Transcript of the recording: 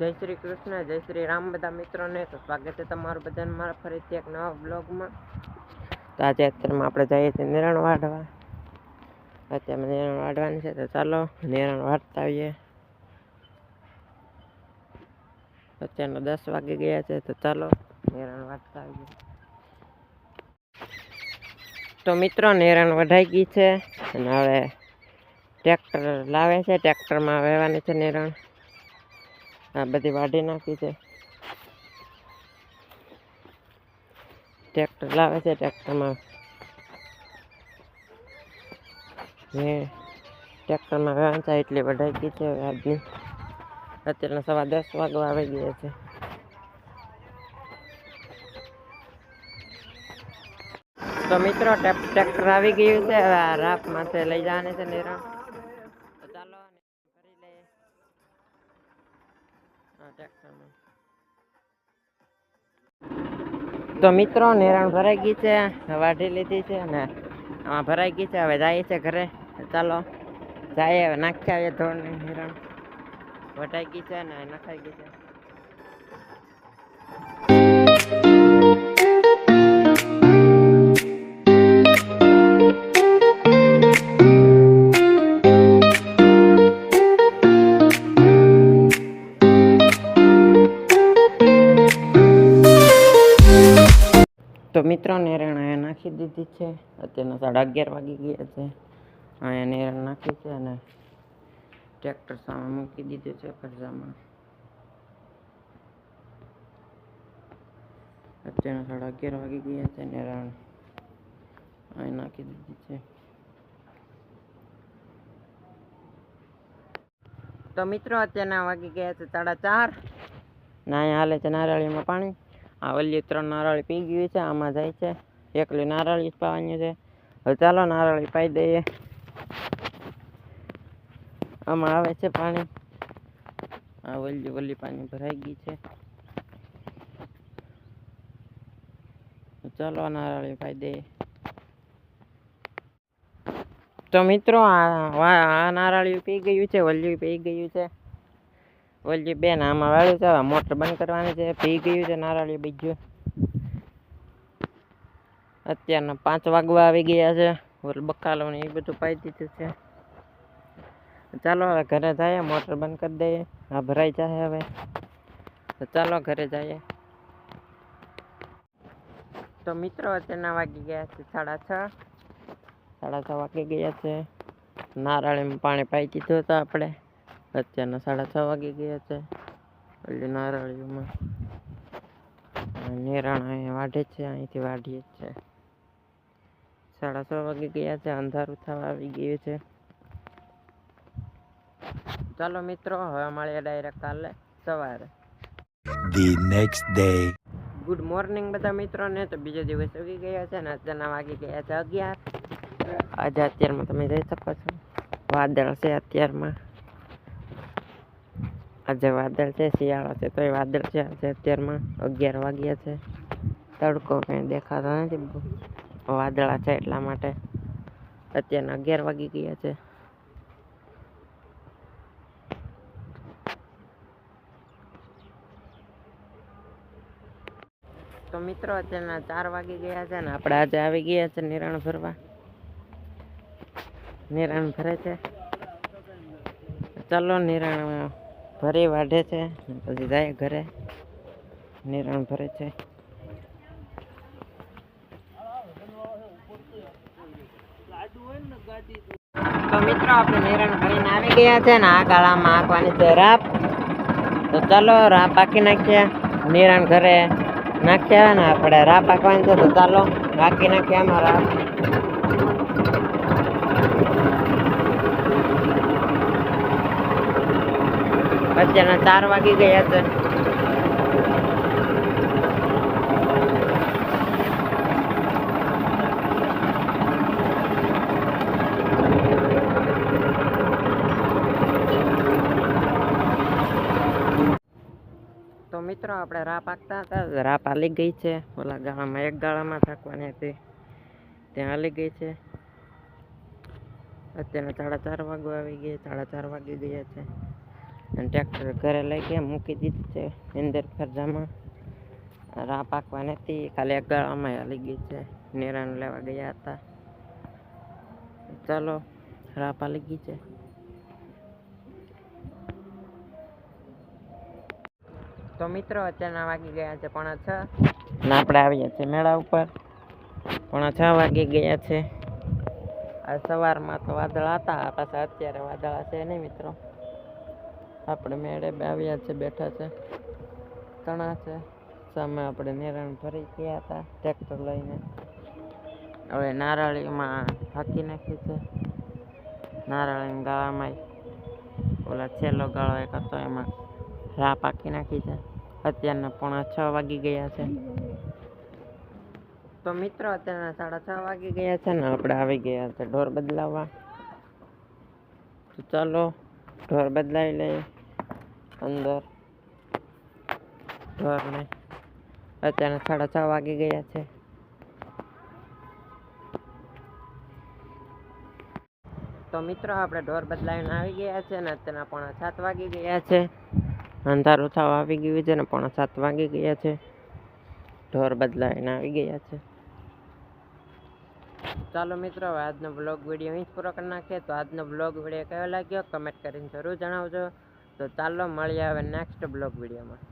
જય શ્રી કૃષ્ણ, જય શ્રી રામ. બધા મિત્રોને તો સ્વાગત છે તમારું બધાને મારા ફરીથી એક નવા બ્લોગમાં તો આજે અત્યારમાં આપણે જઈએ છીએ નિરણ વાઢવા. અત્યારે નિરણ વાઢવાની છે, તો ચાલો નિરણ વાઢતા આવીએ અત્યારના દસ વાગી ગયા છે, તો ચાલો નિરણ વાઢતા આવીએ તો મિત્રો, નિરણ વઢાઈ ગઈ છે, અને હવે ટ્રેક્ટર લાવે છે, ટ્રેક્ટરમાં વહેવાની છે નિરણ. આ બધી વાઢી નાખી છે. ટ્રેક્ટર લાવે છે ટ્રેક્ટરમાં. ને ટ્રેક્ટરમાં વેચાય એટલી વઢાઈ ગઈ છે આજની. અત્યારના સવા દસ વાગવા આવી ગયા છે. તો મિત્રો, ટ્રેક્ટર આવી ગયું છે. હવે આ માથે લઈ જવાની છે નિરણ તો મિત્રો નેરણ ભરાઈ ગઈ છે, વાઢી લીધી છે અને આમાં ભરાઈ ગઈ છે, હવે જાય છે ઘરે. ચાલો, જાય હવે નાખ્યા આવીએ ધોળની નિરણ. વટાઈ ગઈ છે ને નખાઈ ગઈ છે. તો મિત્રો નેરણ અહીંયા નાખી દીધી છે. અત્યારના સાડા અગિયાર વાગી ગયા છે. અહીંયા નેરણ નાખી છે અને ટ્રેક્ટર સામે મૂકી દીધું છે ફરજામાં. અત્યારના સાડા અગિયાર વાગી ગયા છે, નેરણ અહીં નાખી દીધી છે. તો મિત્રો, અત્યારના વાગી ગયા છે સાડા ચાર. ના, અહીંયા હાલે છે નારાળીમાં પાણી. આ વલ્લી ત્રણ નારળી પી ગયું છે, આમાં જાય છે. એકલી નારળી પાવાની છે. હવે ચાલો નારળી પાઈ દઈએ. આમાં આવે છે પાણી. આ વલ્લી વલ્લી પાણી ભરાઈ ગઈ છે. ચાલો નારળી પાઈ દઈએ. તો મિત્રો, આ આ નારળિયું પી ગયું છે વલ્લી પી ગયું છે. વલ્યું બેન, આમાં વાળું છે મોટર બંધ કરવાની છે પી ગયું છે નારાળી બીજું. અત્યારના પાંચ વાગવા આવી ગયા છે, ઓલ બકાલો ને એ બધું પાઈ દીધું છે. ચાલો હવે ઘરે જઈએ, મોટર બંધ કરી દઈએ, આ ભરાઈ જાય હવે. તો ચાલો ઘરે જઈએ. તો મિત્રો અત્યારના વાગી ગયા છે સાડા છ. સાડા છ વાગી ગયા છે. નારાળીમાં પાણી પાઈ દીધું હતું આપણે. અત્યારના સાડા છ વાગી ગયા છે. એટલે નારળીઓમાં નિરાણ અહીંયા વાઢે છે અહીંથી વાઢીએ જ છે. સાડા છ વાગી ગયા છે અંધારું થવા આવી ગયું છે. ચાલો મિત્રો હવે મળીએ ડાયરેક્ટ કાલે સવારે. The next day. Good morning બધા મિત્રોને. તો બીજો દિવસ ઉગી ગયા છે ને અત્યારના વાગી ગયા છે અગિયાર. આજે અત્યારમાં તમે જઈ શકો છો. વાદળ છે અત્યારમાં. આજે વાદળ છે, શિયાળો છે, તોય વાદળ છે આજે. અત્યારમાં અગિયાર વાગ્યા છે. તડકો કંઈ દેખાતો નથી. વાદળા છે એટલા માટે. અત્યારના અગિયાર વાગી ગયા છે. તો મિત્રો, અત્યારના ચાર વાગી ગયા છે ને આપણે આજે આવી ગયા છે નિરાણ ભરવા. નિરાણ ભરે છે. ચાલો નિરાણ ભરી વાઢે છે, પછી જાય ઘરે, નિરણ ભરે છે. તો મિત્રો, આપણે નિરણ ભરીને આવી ગયા છે ને, આ ગાળામાં આંકવાની છે રાપ. તો ચાલો રાપ આખી નાખીએ, નિરણ ઘરે નાખ્યા ને આપણે રાપ આંકવાની છે, તો ચાલો બાકી નાખીએ આમાં રાપ. અત્યારના ચાર વાગી ગયા છે. તો મિત્રો, આપણે રાપ પાકતા હતા. રાપ પાલી ગઈ છે. ઓલા ગાળામાં, એક ગાળામાં થાકવાની હતી. ત્યાં હાલી ગઈ છે. અત્યારના સાડા ચાર વાગવા આવી ગયા સાડા ચાર વાગી ગયા છે. અને ટ્રેક્ટર ઘરે લઈ ગયા, મૂકી દીધું છે. અંદર ફરજામાં. રા પાકવા નથી. ખાલી એક ગાળામાં હાલી ગઈ છે. નિરાણ લેવા ગયા હતા. ચાલો રા પાલી ગઈ છે. તો મિત્રો, અત્યારના વાગી ગયા છે પોણા છ. ને આપણે આવીએ છીએ મેળા ઉપર. પોણા છ વાગી ગયા છે. આ સવારમાં તો વાદળા હતા. પાછા અત્યારે વાદળા છે નહીં મિત્રો. આપણે મેળે આવ્યા છે, બેઠા છે, તણા છે. સામે આપણે નિરણ ભરી ગયા હતા, ટ્રેક્ટર લઈને. હવે નારાળીમાં હાકી નાખી છે. નારાયણ ગાળામાં ઓલા છેલ્લો ગાળો એક હતો, એમાં રા પાકી નાખી છે. અત્યારના પોણા છ વાગી ગયા છે. તો મિત્રો, અત્યારના સાડા છ વાગી ગયા છે ને આપણે આવી ગયા છે ઢોર બદલાવવા. ચાલો ઢોર બદલાવી લઈએ અંદર ઢોરને અત્યારના સાડા છ વાગી ગયા છે. તો મિત્રો, આપણે ઢોર બદલાવીને આવી ગયા છે ને અત્યારના પોણા સાત વાગી ગયા છે. અંધારું થવા આવી ગયું છે ને પોણા સાત વાગી ગયા છે. ઢોર બદલાવીને આવી ગયા છે. ચાલો મિત્રો, હવે આજનો બ્લોગ વીડિયો અહીં જ પૂરો કરી નાખીએ. તો આજનો બ્લોગ વીડિયો કયો લાગ્યો? કમેન્ટ કરીને જરૂર જણાવજો. તો ચાલો, મળીએ હવે નેક્સ્ટ બ્લોગ વિડીયોમાં